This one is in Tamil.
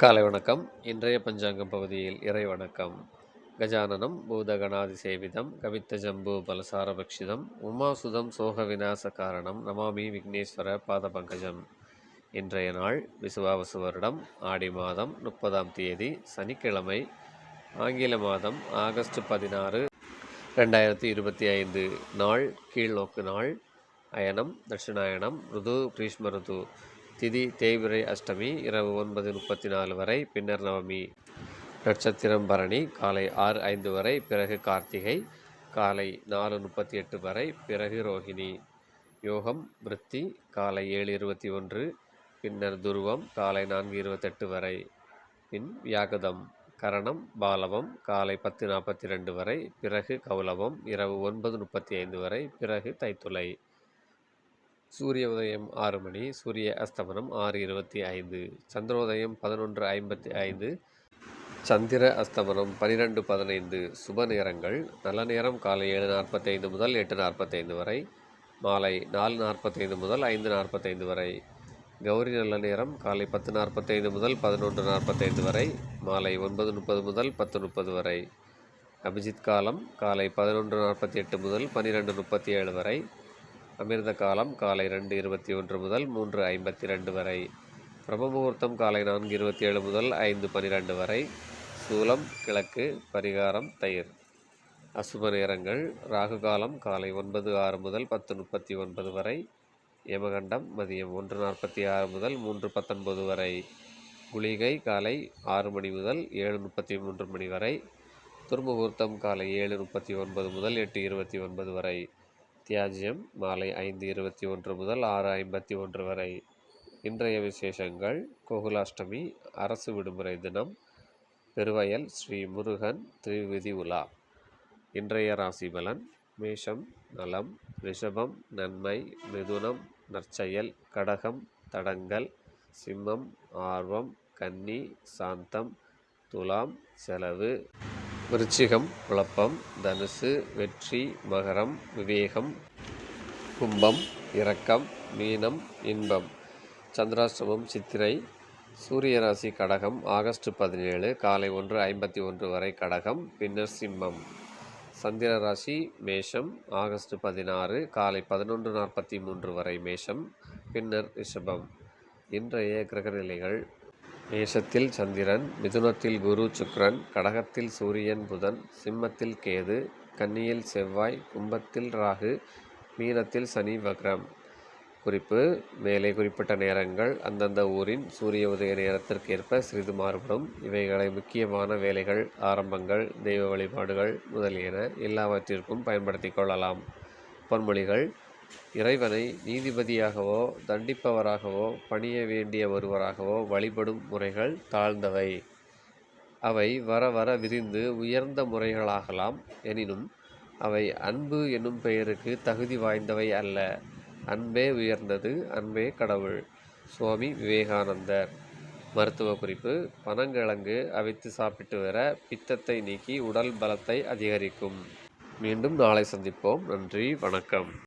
காலை வணக்கம். இன்றைய பஞ்சாங்கம் பகுதியில் இறை வணக்கம். கஜானனம் பூதகணாதி சேவிதம் கவித்த ஜம்பு பலசாரபக்ஷிதம் உமாசுதம் சோக விநாச காரணம் நமாமி விக்னேஸ்வர பாத பங்கஜம் இன்றைய நாள் விசுவாவசு வருடம். ஆடி மாதம் முப்பதாம் தேதி சனிக்கிழமை ஆங்கில மாதம் ஆகஸ்ட் பதினாறு ரெண்டாயிரத்தி இருபத்தி ஐந்து நாள் கீழ்நோக்கு நாள் அயனம் தட்சிணாயனம் ருது கிரீஷ்ம ருது திதி தேய்பிரை அஷ்டமி இரவு ஒன்பது முப்பத்தி நாலு வரை பின்னர் நவமி. நட்சத்திரம் பரணி காலை ஆறு ஐந்து வரை பிறகு கார்த்திகை காலை நாலு முப்பத்தி எட்டு வரை பிறகு ரோஹிணி. யோகம் விருத்தி காலை ஏழு இருபத்தி ஒன்று பின்னர் துருவம் காலை நான்கு இருபத்தெட்டு வரை. பின் வியாகதம் கரணம் பாலவம் காலை பத்து நாற்பத்தி ரெண்டு வரை பிறகு கௌலவம் இரவு ஒன்பது முப்பத்தி ஐந்து வரை பிறகு தைத்துளை. சூரிய உதயம் ஆறு மணி சூரிய அஸ்தமனம் ஆறு இருபத்தி ஐந்து சந்திரோதயம் பதினொன்று ஐம்பத்தி ஐந்து சந்திர அஸ்தமனம் பனிரெண்டு பதினைந்து சுப நேரங்கள் நல்ல நேரம் காலை ஏழு நாற்பத்தைந்து முதல் எட்டு நாற்பத்தைந்து வரை மாலை நாலு நாற்பத்தைந்து முதல் ஐந்து நாற்பத்தைந்து வரை கௌரி நல்ல நேரம் காலை பத்து நாற்பத்தைந்து முதல் பதினொன்று நாற்பத்தைந்து வரை மாலை ஒன்பது முப்பது முதல் பத்து முப்பது வரை அபிஜித் காலம் காலை பதினொன்று நாற்பத்தி எட்டு முதல் பன்னிரெண்டு முப்பத்தி ஏழு வரை அமிர்த காலம் காலை ரெண்டு இருபத்தி ஒன்று முதல் மூன்று ஐம்பத்தி ரெண்டு வரை. பிரம்மமுகூர்த்தம் காலை நான்கு இருபத்தி ஏழு முதல் ஐந்து பன்னிரெண்டு வரை. சூலம் கிழக்கு பரிகாரம் தயிர். அசுப நேரங்கள் ராகு காலம் காலை ஒன்பது ஆறு முதல் பத்து முப்பத்தி ஒன்பது வரை. யமகண்டம் மதியம் ஒன்று நாற்பத்தி ஆறு முதல் மூன்று பத்தொன்பது வரை. குளிகை காலை ஆறு மணி முதல் ஏழு முப்பத்தி மூன்று மணி வரை. துர்முகூர்த்தம் காலை ஏழு முப்பத்தி ஒன்பது முதல் எட்டு இருபத்தி ஒன்பது வரை. தியாஜ்யம் மாலை ஐந்து இருபத்தி ஒன்று முதல் ஆறு ஐம்பத்தி ஒன்று வரை. இன்றைய விசேஷங்கள் கோகுலாஷ்டமி அரசு விடுமுறை தினம் பெருவயல் ஸ்ரீ முருகன் திருவிதி உலா. இன்றைய ராசி பலன் மேஷம் நலம் ரிஷபம் நன்மை மிதுனம் நற்செயல் கடகம் தடங்கல் சிம்மம் ஆர்வம் கன்னி சாந்தம் துலாம் செலவு. விருச்சிகம் குழப்பம் தனுசு வெற்றி மகரம் விவேகம் கும்பம் இரக்கம் மீனம் இன்பம். சந்திராஷ்டமம் சித்திரை சூரிய ராசி கடகம் ஆகஸ்ட் பதினேழு காலை ஒன்று ஐம்பத்தி ஒன்று வரை கடகம் பின்னர் சிம்மம். சந்திர ராசி மேஷம் ஆகஸ்ட் பதினாறு காலை பதினொன்று நாற்பத்தி மூன்று வரை மேஷம் பின்னர் ரிஷபம். இன்றைய கிரகநிலைகள் மேஷத்தில் சந்திரன் மிதுனத்தில் குரு சுக்ரன் கடகத்தில் சூரியன் புதன் சிம்மத்தில் கேது கன்னியில் செவ்வாய் கும்பத்தில் ராகு மீனத்தில் சனி வக்ரம். குறிப்பு மேலே குறிப்பிட்ட நேரங்கள் அந்தந்த ஊரின் சூரிய உதய நேரத்திற்கேற்ப சிறிது மாறுபடும். இவைகளை முக்கியமான வேலைகள் ஆரம்பங்கள் தெய்வ வழிபாடுகள் முதலியன எல்லாவற்றிற்கும் பயன்படுத்தி கொள்ளலாம். பொன்மொழிகள் இறைவனை நீதிபதியாகவோ தண்டிப்பவராகவோ பணிய வேண்டிய ஒருவராகவோ வழிபடும் முறைகள் தாழ்ந்தவை. அவை வர வர விரிந்து உயர்ந்த முறைகளாகலாம் எனினும் அவை அன்பு என்னும் பெயருக்கு தகுதி வாய்ந்தவை அல்ல. அன்பே உயர்ந்தது அன்பே கடவுள். சுவாமி விவேகானந்தர். மருத்துவ குறிப்பு பனங்கிழங்கு அவித்து சாப்பிட்டு வர பித்தத்தை நீக்கி உடல் பலத்தை அதிகரிக்கும். மீண்டும் நாளை சந்திப்போம். நன்றி வணக்கம்.